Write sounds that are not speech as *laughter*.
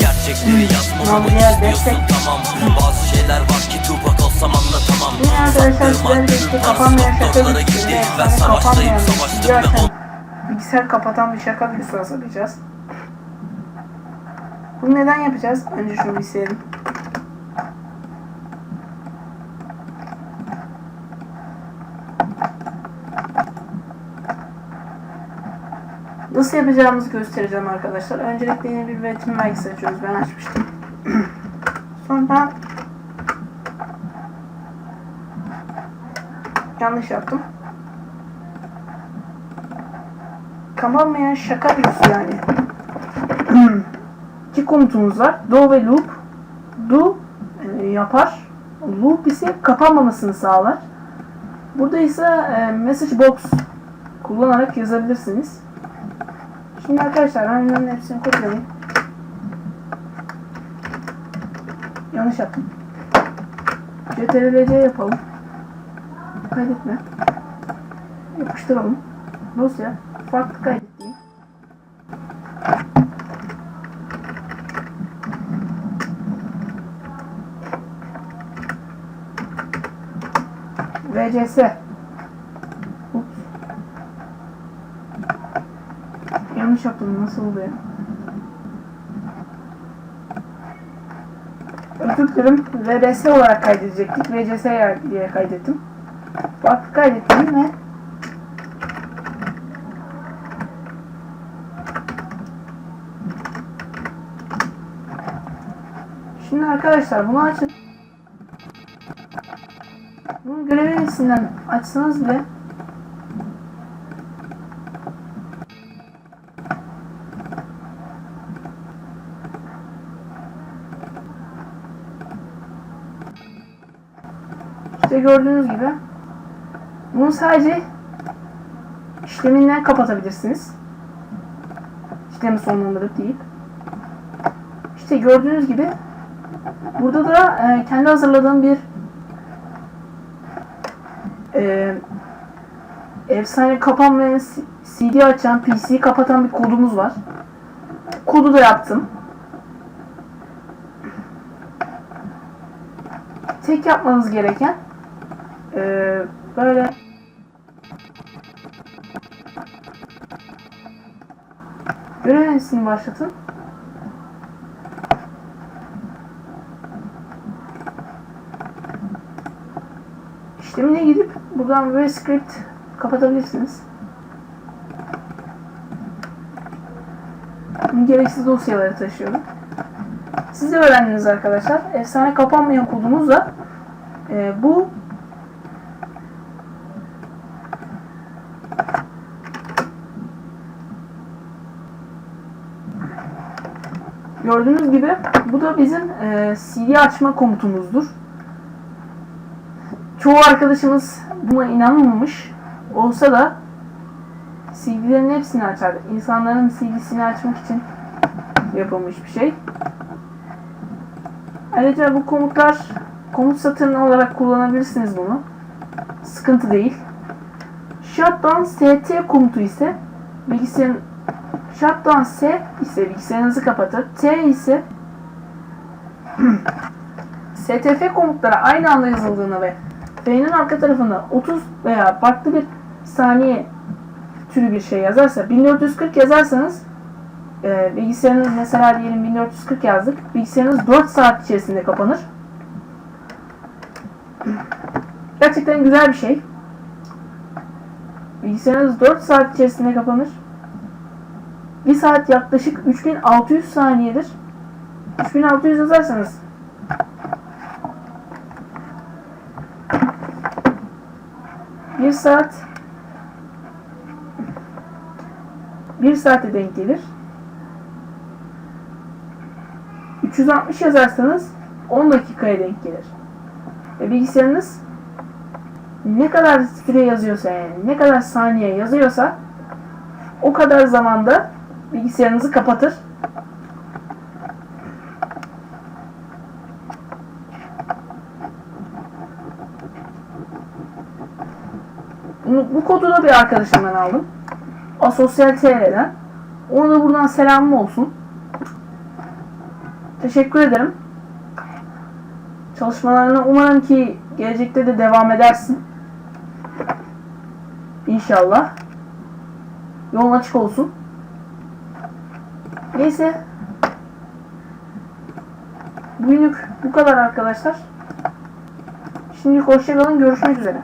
Gerçekleri yazmamı Maviye istiyorsun tamam Bazı şeyler var ki Tupac olsam anlatamam birlikte kapanmayan şaka doktorlara gitti Ben savaştayım savaştım ve videoyken o bilgisayar kapatan bir şaka videosu hazırlayacağız. Bunu neden yapacağız? Önce şunu bir silelim. Nasıl yapacağımızı göstereceğim arkadaşlar. Öncelikle yeni bir üretim belgesi açıyoruz. Ben açmıştım. *clears throat* Sonra yanlış yaptım. Kapanmayan şaka virüsü yani. *clears throat* İki komutumuz var. Do ve loop. Do e, yapar. Loop ise kapanmamasını sağlar. Burada ise e, message box kullanarak yazabilirsiniz. Şimdi arkadaşlar bunların hepsini kopyalayayım. Yanlış yaptım. CTRL-C yapalım. Kaydetme. Yapıştıralım. Dosya. Farklı kaydet diyeyim. VCS. Ups. Yanlış yaptım. Nasıl oluyor? Özür dilerim. VBS olarak kaydedecektik. VCS diye kaydettim. Farklı kaydettim ve Şimdi arkadaşlar bunu açın. Bunu görev listesinden açsanız bile İşte gördüğünüz gibi bunu sadece işleminden kapatabilirsiniz. İşlemi sonlandırıp deyip. İşte gördüğünüz gibi burada da e, kendi hazırladığım bir e, efsane kapanmayan CD açan, PC'yi kapatan bir kodumuz var. Kodu da yaptım. Tek yapmanız gereken e, böyle görev yönetisini başlatın. İşlemine gidip buradan böyle script kapatabilirsiniz. Gereksiz dosyaları taşıyorum. Siz de öğrendiniz arkadaşlar. Efsane kapanmayan kodumuzla e, bu Gördüğünüz gibi bu da bizim e, CD açma komutumuzdur. Çoğu arkadaşımız buna inanmamış olsa da CD'lerin hepsini açar. İnsanların CD'sini açmak için yapılmış bir şey. Ayrıca bu komutlar komut satırını olarak kullanabilirsiniz bunu. Sıkıntı değil. Shutdown ST komutu ise bilgisayarın Shutdown S ise bilgisayarınızı kapatır. T ise *clears throat* STF komutları aynı anda yazıldığına ve F'nin arka tarafında 30 veya farklı bir saniye türü bir şey yazarsa 1440 yazarsanız e, bilgisayarınız mesela diyelim 1440 yazdık. Bilgisayarınız 4 saat içerisinde kapanır. *clears throat* Gerçekten güzel bir şey. Bilgisayarınız 4 saat içerisinde kapanır. 1 saat yaklaşık 3600 saniyedir. 3600 yazarsanız Bir saat bir saate denk gelir. 360 yazarsanız 10 dakikaya denk gelir. Ve bilgisayarınız ne kadar süre yazıyorsa yani ne kadar saniye yazıyorsa o kadar zamanda bilgisayarınızı kapatır. Bu, bu kodu da bir arkadaşımdan aldım. Asosyal TR'den. Ona da buradan selamım olsun. Teşekkür ederim. Çalışmalarına umarım ki gelecekte de devam edersin. İnşallah. Yolun açık olsun. Neyse. Bugünlük bu kadar arkadaşlar. Şimdi hoşçakalın. Görüşmek üzere.